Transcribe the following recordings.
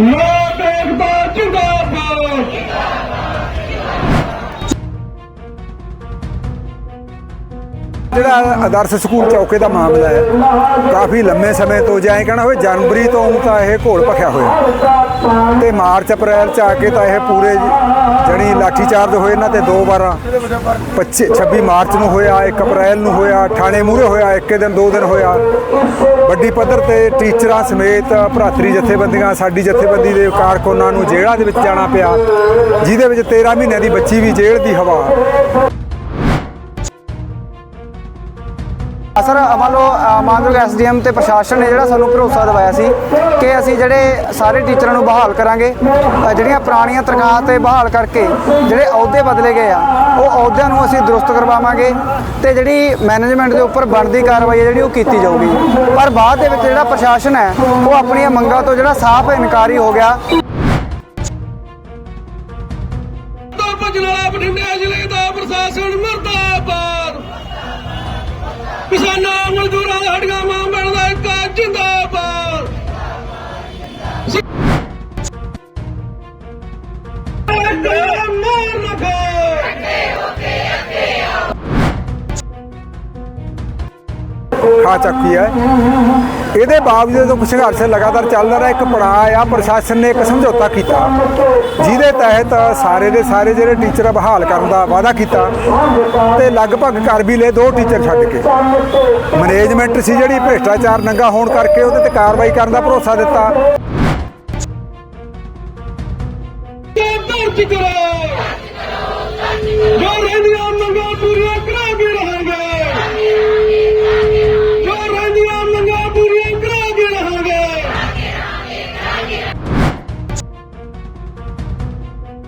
No! ਜਿਹੜਾ ਆਦਰਸ਼ school ਚੌਕੇ ਦਾ ਮਾਮਲਾ ਹੈ, ਕਾਫੀ ਲੰਮੇ ਸਮੇਂ ਤੋਂ ਜਾਂ ਇਹ ਕਹਿਣਾ ਹੋਵੇ ਜਨਵਰੀ ਤੋਂ ਤਾਂ ਇਹ ਘੋਲ ਭਖਿਆ ਹੋਇਆ। ਤੇ ਮਾਰਚ, ਅਪ੍ਰੈਲ ਚ ਆ ਕੇ ਤਾਂ ਇਹ ਪੂਰੇ ਜਣੀ ਲਾਠੀ ਚਾਰਜ ਹੋਏ ਇਹਨਾਂ ਤੇ ਦੋ ਵਾਰ। 25 26 ਮਾਰਚ ਨੂੰ ਹੋਇਆ 1 ਅਪ੍ਰੈਲ ਨੂੰ ਹੋਇਆ ਥਾਣੇ ਮੂਹਰੇ ਹੋਇਆ, ਇੱਕੇ ਦਿਨ, ਦੋ ਦਿਨ ਹੋਇਆ। ਵੱਡੀ ਪੱਧਰ ਤੇ ਟੀਚਰਾਂ ਸਮੇਤ ਭਰਾਤਰੀ ਜਥੇਬੰਦੀਆਂ, ਸਾਡੀ ਜਥੇਬੰਦੀ ਦੇ ਕਾਰਕੁਨਾਂ ਨੂੰ ਜੇਲ੍ਹਾਂ ਦੇ ਵਿੱਚ ਜਾਣਾ ਪਿਆ, ਜਿਹਦੇ ਵਿੱਚ 13 ਮਹੀਨਿਆਂ ਦੀ ਬੱਚੀ ਵੀ ਜੇਲ੍ਹ ਦੀ ਹਵਾ। ਸਰ ਮੰਨ ਲਓ ਅ, ਮਾਨਯੋਗ ਐਸਡੀਐਮ ਤੇ ਪ੍ਰਸ਼ਾਸਨ ਨੇ ਜਿਹੜਾ ਸਾਨੂੰ ਭਰੋਸਾ ਦਿਵਾਇਆ ਸੀ ਕਿ ਅਸੀਂ ਜਿਹੜੇ ਸਾਰੇ ਟੀਚਰਾਂ ਨੂੰ ਬਹਾਲ ਕਰਾਂਗੇ ਜਿਹੜੀਆਂ ਪੁਰਾਣੀਆਂ ਤਨਖਾਹਾਂ ਤੇ ਬਹਾਲ ਕਰਕੇ ਜਿਹੜੇ ਅਹੁਦੇ ਬਦਲੇ ਗਏ ਆ ਉਹ ਅਹੁਦਿਆਂ ਨੂੰ ਅਸੀਂ ਦਰੁਸਤ ਕਰਵਾਵਾਂਗੇ ਤੇ ਜਿਹੜੀ ਮੈਨੇਜਮੈਂਟ ਦੇ ਉੱਪਰ ਬਣਦੀ ਕਾਰਵਾਈ ਹੈ ਜਿਹੜੀ ਉਹ ਕੀਤੀ ਜਾਊਗੀ। ਪਰ ਬਾਅਦ ਦੇ ਵਿੱਚ ਜਿਹੜਾ ਪ੍ਰਸ਼ਾਸਨ ਹੈ ਉਹ ਆਪਣੀਆਂ ਮੰਗਾਂ ਤੋਂ ਜਿਹੜਾ ਸਾਫ਼ ਇਨਕਾਰੀ ਹੋ ਗਿਆ। ਤਾਂ ਭੱਜਣ ਬਠਿੰਡੇ ਜ਼ਿਲ੍ਹੇ ਦਾ ਪ੍ਰਸ਼ਾਸਨ ਮਰਦਾਬਾਦ ਖਾ ਚੱਕੀ ਹੈ। ਇਹਦੇ ਬਾਵਜੂਦ ਜਦੋਂ ਸੰਘਰਸ਼ ਲਗਾਤਾਰ ਚੱਲਦਾ ਰਿਹਾ, ਇੱਕ ਪੜਾਅ ਆ, ਪ੍ਰਸ਼ਾਸਨ ਨੇ ਇੱਕ ਸਮਝੌਤਾ ਕੀਤਾ। ਜਿਹਦੇ ਤਹਿਤ ਸਾਰੇ ਦੇ ਸਾਰੇ ਜਿਹੜੇ ਟੀਚਰ ਬਹਾਲ ਕਰਨ ਦਾ ਵਾਅਦਾ ਕੀਤਾ ਤੇ ਲਗਭਗ ਕਰ ਵੀ ਲਏ ਦੋ ਟੀਚਰ ਛੱਡ ਕੇ। ਮੈਨੇਜਮੈਂਟ ਸੀ ਜਿਹੜੀ ਭ੍ਰਿਸ਼ਟਾਚਾਰ ਨੰਗਾ ਹੋਣ ਕਰਕੇ ਉਹਦੇ ਤੇ ਕਾਰਵਾਈ ਕਰਨ ਦਾ ਭਰੋਸਾ ਦਿੱਤਾ। ਤੇ ਦਰਜ ਕਰੋ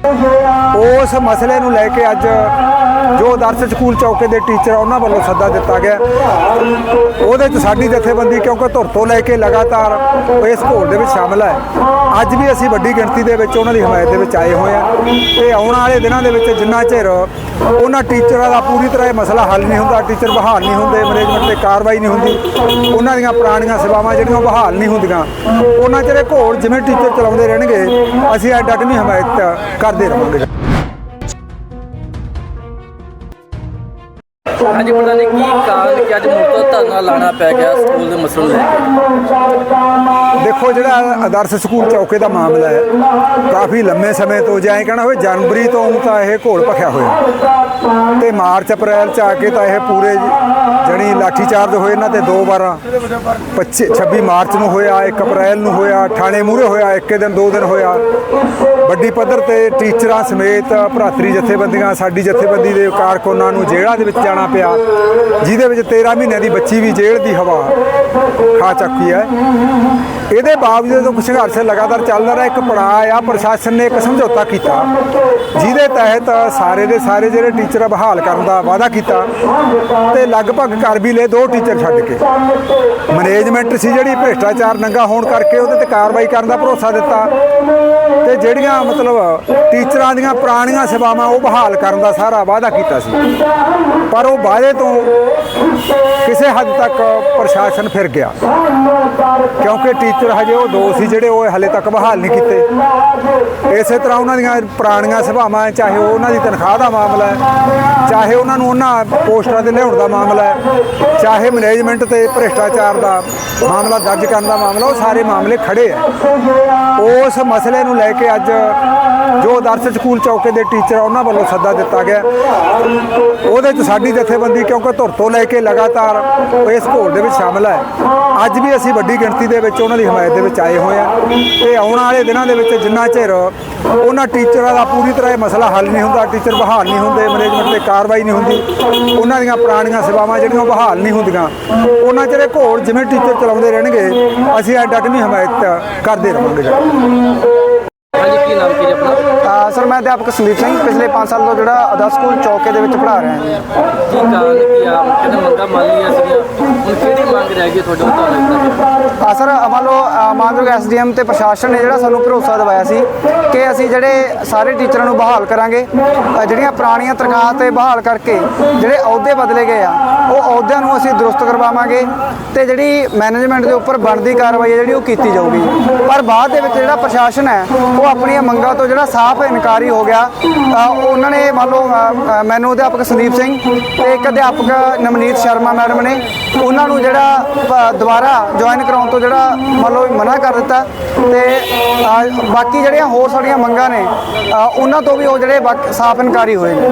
ਉਸ ਮਸਲੇ ਨੂੰ ਲੈ ਕੇ ਅੱਜ ਜੋ ਆਦਰਸ਼ ਸਕੂਲ ਚੌਕੇ ਦੇ ਟੀਚਰ ਆ, ਉਹਨਾਂ ਵੱਲੋਂ ਸੱਦਾ ਦਿੱਤਾ ਗਿਆ। ਉਹਦੇ 'ਚ ਸਾਡੀ ਜਥੇਬੰਦੀ ਕਿਉਂਕਿ ਧੁਰ ਤੋਂ ਲੈ ਕੇ ਲਗਾਤਾਰ ਇਸ ਘੋਲ ਦੇ ਵਿੱਚ ਸ਼ਾਮਲ ਹੈ। ਅੱਜ ਵੀ ਅਸੀਂ ਵੱਡੀ ਗਿਣਤੀ ਦੇ ਵਿੱਚ ਉਹਨਾਂ ਦੀ ਹਮਾਇਤ ਦੇ ਵਿੱਚ ਆਏ ਹੋਏ ਆ ਤੇ ਆਉਣ ਵਾਲੇ ਦਿਨਾਂ ਦੇ ਵਿੱਚ ਜਿੰਨਾ ਚਿਰ ਉਹਨਾਂ ਟੀਚਰਾਂ ਦਾ ਪੂਰੀ ਤਰ੍ਹਾਂ ਇਹ ਮਸਲਾ ਹੱਲ ਨਹੀਂ ਹੁੰਦਾ, ਟੀਚਰ ਬਹਾਲ ਨਹੀਂ ਹੁੰਦੇ ਮੈਨੇਜਮੈਂਟ ਤੇ ਕਾਰਵਾਈ ਨਹੀਂ ਹੁੰਦੀ। ਉਹਨਾਂ ਦੀਆਂ ਪੁਰਾਣੀਆਂ ਸੇਵਾਵਾਂ ਜਿਹੜੀਆਂ ਉਹ ਬਹਾਲ ਨਹੀਂ ਹੁੰਦੀਆਂ। ਉਹਨਾਂ ਚਿਰ ਇਹ ਜਿਵੇਂ ਟੀਚਰ ਚਲਾਉਂਦੇ ਰਹਿਣਗੇ, ਅਸੀਂ ਇਹ ਡਟਵੀਂ ਹਮਾਇਤ ਕਰਦੇ ਰਹਾਂਗੇ ਹਾਂਜੀ ਪਤਾ ਨਹੀਂ ਕੀ ਕਾਰਨ ਕਿ ਅੱਜ ਮੁੱਖ ਧਰਨਾ ਲਾਣਾ ਪੈ ਗਿਆ ਸਕੂਲ ਦੇ ਮਸਲੇ ਲੈ ਕੇ? ਦੇਖੋ ਜਿਹੜਾ ਆਦਰਸ਼ ਸਕੂਲ ਚੌਕੇ ਦਾ ਮਾਮਲਾ ਹੈ, ਕਾਫੀ ਲੰਮੇ ਸਮੇਂ ਤੋਂ ਜਾਏ ਕਹਿਣਾ ਹੋਵੇ ਜਨਵਰੀ ਤੋਂ ਤਾਂ ਇਹ ਘੋਲ ਭਖਿਆ ਹੋਇਆ। ਤੇ ਮਾਰਚ, ਅਪ੍ਰੈਲ ਚ ਆ ਕੇ ਤਾਂ ਇਹ ਪੂਰੇ ਜਣੀ ਲਾਠੀ ਚਾਰਜ ਹੋਏ ਇਹਨਾਂ ਤੇ ਦੋ ਵਾਰ। 25 26 ਮਾਰਚ ਨੂੰ ਹੋਇਆ 1 ਅਪ੍ਰੈਲ ਨੂੰ ਹੋਇਆ ਥਾਣੇ ਮੂਹਰੇ ਹੋਇਆ, ਇੱਕੇ ਦਿਨ, ਦੋ ਦਿਨ ਹੋਇਆ। ਵੱਡੀ ਪੱਧਰ ਤੇ ਟੀਚਰਾਂ ਸਮੇਤ ਭਰਾਤਰੀ ਜਥੇਬੰਦੀਆਂ, ਸਾਡੀ ਜਥੇਬੰਦੀ ਦੇ ਕਾਰਕੁਨਾਂ ਨੂੰ ਜੇਲ੍ਹਾਂ ਦੇ ਵਿੱਚ ਜਾਣਾ ਪਿਆ, ਜਿਹਦੇ ਵਿੱਚ 13 ਮਹੀਨਿਆਂ ਦੀ ਬੱਚੀ ਵੀ ਜੇਲ੍ਹ ਦੀ ਹਵਾ ਖਾ ਚੱਕੀ ਹੈ। ਇਹਦੇ ਬਾਵਜੂਦ ਸੰਘਰਸ਼ ਲਗਾਤਾਰ ਚੱਲਦਾ ਰਿਹਾ, ਇੱਕ ਪੜਾਅ ਆ, ਪ੍ਰਸ਼ਾਸਨ ਨੇ ਇੱਕ ਸਮਝੌਤਾ ਕੀਤਾ। ਜਿਹਦੇ ਤਹਿਤ ਸਾਰੇ ਦੇ ਸਾਰੇ ਜਿਹੜੇ ਟੀਚਰ ਬਹਾਲ ਕਰਨ ਦਾ ਵਾਅਦਾ ਕੀਤਾ ਤੇ ਲਗਭਗ ਕਰ ਵੀ ਲਏ ਦੋ ਟੀਚਰ ਛੱਡ ਕੇ। ਮੈਨੇਜਮੈਂਟ ਸੀ ਜਿਹੜੀ, ਭ੍ਰਿਸ਼ਟਾਚਾਰ ਨੰਗਾ ਹੋਣ ਕਰਕੇ ਉਹਦੇ ਤੇ ਕਾਰਵਾਈ ਕਰਨ ਦਾ ਭਰੋਸਾ ਦਿੱਤਾ ਤੇ ਜਿਹੜੀਆਂ ਮਤਲਬ ਟੀਚਰਾਂ ਦੀਆਂ ਪੁਰਾਣੀਆਂ ਸੇਵਾਵਾਂ ਉਹ ਬਹਾਲ ਕਰਨ ਦਾ ਸਾਰਾ ਵਾਅਦਾ ਕੀਤਾ ਸੀ। ਪਰ ਉਹ ਵਾਅਦੇ ਤੋਂ ਕਿਸੇ ਹੱਦ ਤੱਕ ਪ੍ਰਸ਼ਾਸਨ ਫਿਰ ਗਿਆ। ਕਿਉਂਕਿ ਟੀਚਰ ਹਜੇ ਉਹ ਦੋ ਸੀ ਜਿਹੜੇ ਉਹ ਹਲੇ ਤੱਕ ਬਹਾਲ ਨਹੀਂ ਕੀਤੇ। ਇਸੇ ਤਰ੍ਹਾਂ ਉਹਨਾਂ ਦੀਆਂ ਪੁਰਾਣੀਆਂ ਸਭਾਵਾਂ ਚਾਹੇ ਉਹ ਉਹਨਾਂ ਦੀ ਤਨਖਾਹ ਦਾ ਮਾਮਲਾ ਹੈ ਚਾਹੇ ਉਹਨਾਂ ਨੂੰ ਉਹਨਾਂ ਪੋਸਟਰਾਂ ਤੇ ਲਿਆਉਣ ਦਾ ਮਾਮਲਾ ਹੈ ਚਾਹੇ ਮੈਨੇਜਮੈਂਟ ਤੇ ਭ੍ਰਿਸ਼ਟਾਚਾਰ ਦਾ ਮਾਮਲਾ ਦਰਜ ਕਰਨ ਦਾ ਮਾਮਲਾ ਉਹ ਸਾਰੇ ਮਾਮਲੇ ਖੜੇ ਆ ਉਸ ਮਸਲੇ ਨੂੰ ਲੈ ਕੇ ਅੱਜ ਜੋ ਆਦਰਸ਼ ਸਕੂਲ ਚੌਕੇ ਦੇ ਟੀਚਰ ਆ, ਉਹਨਾਂ ਵੱਲੋਂ ਸੱਦਾ ਦਿੱਤਾ ਗਿਆ ਉਹਦੇ 'ਚ ਸਾਡੀ ਜਥੇਬੰਦੀ ਕਿਉਂਕਿ ਧੁਰ ਤੋਂ ਲੈ ਕੇ ਲਗਾਤਾਰ ਇਸ ਘੋਲ ਦੇ ਵਿੱਚ ਸ਼ਾਮਲ ਹੈ। ਅੱਜ ਵੀ ਅਸੀਂ ਵੱਡੀ ਗਿਣਤੀ ਦੇ ਵਿੱਚ ਉਹਨਾਂ ਦੀ ਹਮਾਇਤ ਦੇ ਵਿੱਚ ਆਏ ਹੋਏ ਆ। ਤੇ ਆਉਣ ਵਾਲੇ ਦਿਨਾਂ ਦੇ ਵਿੱਚ ਜਿੰਨਾ ਚਿਰ ਉਹਨਾਂ ਟੀਚਰਾਂ ਦਾ ਪੂਰੀ ਤਰ੍ਹਾਂ ਇਹ ਮਸਲਾ ਹੱਲ ਨਹੀਂ ਹੁੰਦਾ ਟੀਚਰ ਬਹਾਲ ਨਹੀਂ ਹੁੰਦੇ ਮੈਨੇਜਮੈਂਟ ਤੇ ਕਾਰਵਾਈ ਨਹੀਂ ਹੁੰਦੀ ਉਹਨਾਂ ਦੀਆਂ ਪੁਰਾਣੀਆਂ ਸੇਵਾਵਾਂ ਜਿਹੜੀਆਂ ਬਹਾਲ ਨਹੀਂ ਹੁੰਦੀਆਂ। ਉਹਨਾਂ ਚਿਰ ਘੋਲ ਜਿਵੇਂ ਟੀਚਰ ਚਲਾਉਂਦੇ ਰਹਿਣਗੇ ਅਸੀਂ ਇਹ ਡਟਵੀਂ ਹਮਾਇਤ ਕਰਦੇ ਰਹਾਂਗੇ। ਹਾਂਜੀ ਕੀ ਨਾਮ ਕੀ ਜੀ ਆਪਣਾ? ਅ, ਸਰ ਮੈਂ ਅਧਿਆਪਕ ਸੰਦੀਪ ਸਿੰਘ ਪਿਛਲੇ 5 ਸਾਲ ਤੋਂ ਜਿਹੜਾ ਅਦਾ ਸਕੂਲ ਚੌਕੇ ਦੇ ਵਿੱਚ ਪੜ੍ਹਾ ਰਿਹਾ ਹਾਂ। ਜੀ ਕੀ ਕਾਰਨ ਕੀ ਆ ਕਹਿੰਦੇ ਮੰਗਾ ਮੰਨ ਸੀਗੀਆਂ ਹੁਣ ਕਿਹੜੀ ਮੰਗ ਰਹਿ ਗਈ ਤੁਹਾਡੇ ਕੋਲ? ਲੱਗਦਾ ਸਰ ਮੰਨ ਲਓ ਅ, ਮਾਨਯੋਗ ਐਸਡੀਐਮ ਤੇ ਪ੍ਰਸ਼ਾਸਨ ਨੇ ਜਿਹੜਾ ਸਾਨੂੰ ਭਰੋਸਾ ਦਿਵਾਇਆ ਸੀ ਕਿ ਅਸੀਂ ਜਿਹੜੇ ਸਾਰੇ ਟੀਚਰਾਂ ਨੂੰ ਬਹਾਲ ਕਰਾਂਗੇ ਜਿਹੜੀਆਂ ਪੁਰਾਣੀਆਂ ਤਨਖਾਹਾਂ ਤੇ ਬਹਾਲ ਕਰਕੇ ਜਿਹੜੇ ਅਹੁਦੇ ਬਦਲੇ ਗਏ ਆ ਉਹ ਅਹੁਦਿਆਂ ਨੂੰ ਅਸੀਂ ਦਰੁਸਤ ਕਰਵਾਵਾਂਗੇ ਤੇ ਜਿਹੜੀ ਮੈਨੇਜਮੈਂਟ ਦੇ ਉੱਪਰ ਬਣਦੀ ਕਾਰਵਾਈ ਹੈ ਜਿਹੜੀ ਉਹ ਕੀਤੀ ਜਾਊਗੀ। ਪਰ ਬਾਅਦ ਦੇ ਵਿੱਚ ਜਿਹੜਾ ਪ੍ਰਸ਼ਾਸਨ ਹੈ ਉਹ ਆਪਣੀਆਂ ਮੰਗਾਂ ਤੋਂ ਜਿਹੜਾ ਸਾਫ਼ ਇਨਕਾਰੀ ਹੋ ਗਿਆ ਉਹਨਾਂ ਨੇ ਮੰਨ ਲਓ ਮੈਨੂੰ ਅਧਿਆਪਕ ਸੰਦੀਪ ਸਿੰਘ ਤੇ ਇੱਕ ਅਧਿਆਪਕ ਨਵਨੀਤ ਸ਼ਰਮਾ ਮੈਡਮ ਨੇ ਉਹਨਾਂ ਨੂੰ ਜਿਹੜਾ ਦੁਬਾਰਾ ਜੁਆਇਨ ਕਰਾਉਣ ਤੋਂ ਜਿਹੜਾ ਮੰਨ ਲਓ ਮਨਾ ਕਰ ਦਿੱਤਾ ਤੇ ਬਾਕੀ ਜਿਹੜੀਆਂ ਹੋਰ ਸਾਡੀਆਂ ਮੰਗਾਂ ਨੇ ਉਹਨਾਂ ਤੋਂ ਵੀ ਉਹ ਜਿਹੜੇ ਬਾਕ- ਸਾਫ਼ ਇਨਕਾਰੀ ਹੋਏ ਨੇ।